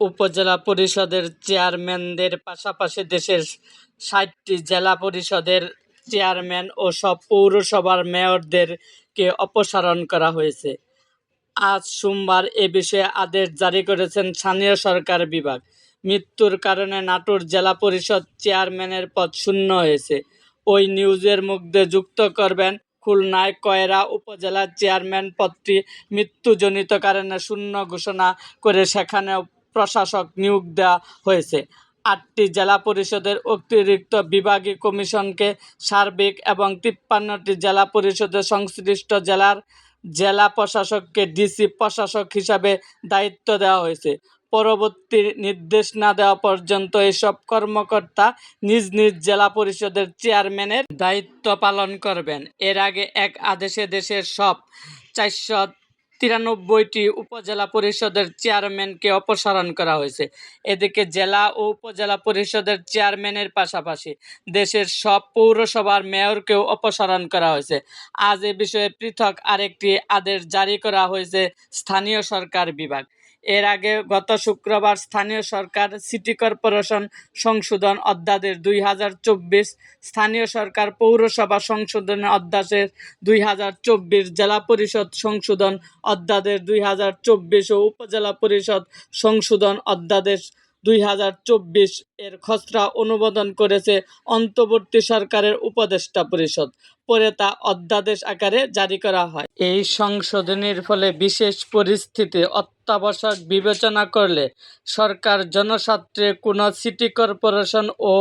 উপজেলা পরিষদের চেয়ারম্যানদের পাশাপাশি দেশের ষাটটি জেলা পরিষদের চেয়ারম্যান ও সব পৌরসভার মেয়রদেরকে অপসারণ করা হয়েছে। আজ সোমবার এ বিষয়ে আদেশ জারি করেছেন স্থানীয় সরকার বিভাগ। মৃত্যুর কারণে নাটোর জেলা পরিষদ চেয়ারম্যানের পদ শূন্য হয়েছে। ওই নিউজের মধ্যে যুক্ত করবেন, খুলনায় কয়রা উপজেলার চেয়ারম্যান পদটি মৃত্যুজনিত কারণে শূন্য ঘোষণা করে সেখানেও প্রশাসক নিয়োগ দেওয়া হয়েছে। আটটি জেলা পরিষদের অতিরিক্ত বিভাগীয় কমিশনকে সার্বিক এবং তিপ্পান্নটি জেলা পরিষদের সংশ্লিষ্ট জেলার জেলা প্রশাসককে ডিসি প্রশাসক হিসাবে দায়িত্ব দেওয়া হয়েছে। পরবর্তী নির্দেশ না দেওয়া পর্যন্ত এসব কর্মকর্তা নিজ নিজ জেলা পরিষদের চেয়ারম্যানের দায়িত্ব পালন করবেন। এর আগে এক আদেশে দেশের সব চারশো তিরানব্বইটি উপজেলা পরিষদের চেয়ারম্যানকে অপসারণ করা হয়েছে। এদিকে জেলা ও উপজেলা পরিষদের চেয়ারম্যানের পাশাপাশি দেশের সব পৌরসভার মেয়রকেও অপসারণ করা হয়েছে। আজ এ বিষয়ে পৃথক আরেকটি আদেশ জারি করা হয়েছে স্থানীয় সরকার বিভাগ। এর আগে গত শুক্রবার স্থানীয় সরকার সিটি কর্পোরেশন সংশোধন অধ্যাদেশ দুই হাজার চব্বিশ, স্থানীয় সরকার পৌরসভা সংশোধন অধ্যাদেশ দুই হাজার চব্বিশ, জেলা পরিষদ সংশোধন অধ্যাদেশ দুই হাজার চব্বিশ ও উপজেলা পরিষদ সংশোধন অধ্যাদেশ দুই হাজার চব্বিশ এর খসড়া অনুমোদন করেছে অন্তর্বর্তী সরকারের উপদেষ্টা পরিষদ। পরে তা অধ্যাদেশ আকারে জারি করা হয়। এই সংশোধনীর ফলে বিশেষ পরিস্থিতি অত্যাবশ্যক বিবেচনা করলে সরকার জনস্বার্থে কোনো সিটি কর্পোরেশন ও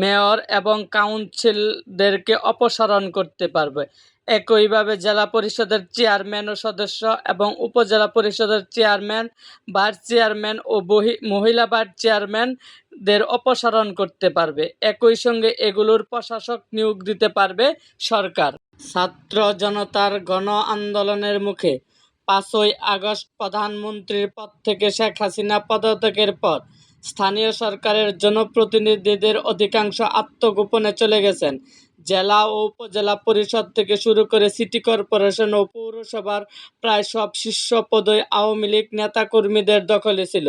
মেয়র এবং কাউন্সিলদেরকে অপসারণ করতে পারবে। একইভাবে জেলা পরিষদের চেয়ারম্যান ও সদস্য এবং উপজেলা পরিষদের চেয়ারম্যান, ভাইস চেয়ারম্যান ও মহিলা ভাইস চেয়ারম্যানদের অপসারণ করতে পারবে। একই সঙ্গে এগুলোর প্রশাসক নিয়োগ দিতে পারবে সরকার। ছাত্র জনতার গণ আন্দোলনের মুখে পাঁচই আগস্ট প্রধানমন্ত্রীর পদ থেকে শেখ হাসিনা পদত্যাগের পর স্থানীয় সরকারের জনপ্রতিনিধিদের অধিকাংশ আত্মগোপনে চলে গেছেন। জেলা ও উপজেলা পরিষদ থেকে শুরু করে সিটি কর্পোরেশন ও পৌরসভার প্রায় সব শীর্ষ পদই আওয়ামী লীগ নেতাকর্মীদের দখলে ছিল।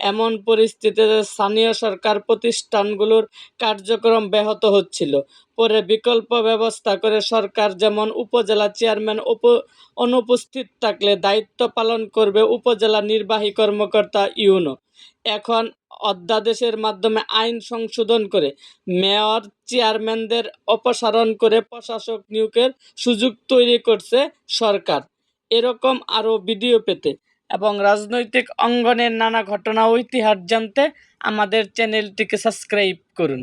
এমন পরিস্থিতিতে স্থানীয় সরকার প্রতিষ্ঠানগুলোর কার্যক্রম ব্যাহত হচ্ছিল। পরে বিকল্প ব্যবস্থা করে সরকার যেমন উপজেলা চেয়ারম্যান উপ অনুপস্থিত থাকলে দায়িত্ব পালন করবে উপজেলা নির্বাহী কর্মকর্তা ইউনো। এখন অধ্যাদেশের মাধ্যমে আইন সংশোধন করে মেয়র চেয়ারম্যানদের অপসারণ করে প্রশাসক নিয়োগের সুযোগ তৈরি করছে সরকার। এরকম আরও ভিডিও পেতে এবং রাজনৈতিক অঙ্গনের নানা ঘটনা ও ইতিহাস জানতে আমাদের চ্যানেলটিকে সাবস্ক্রাইব করুন।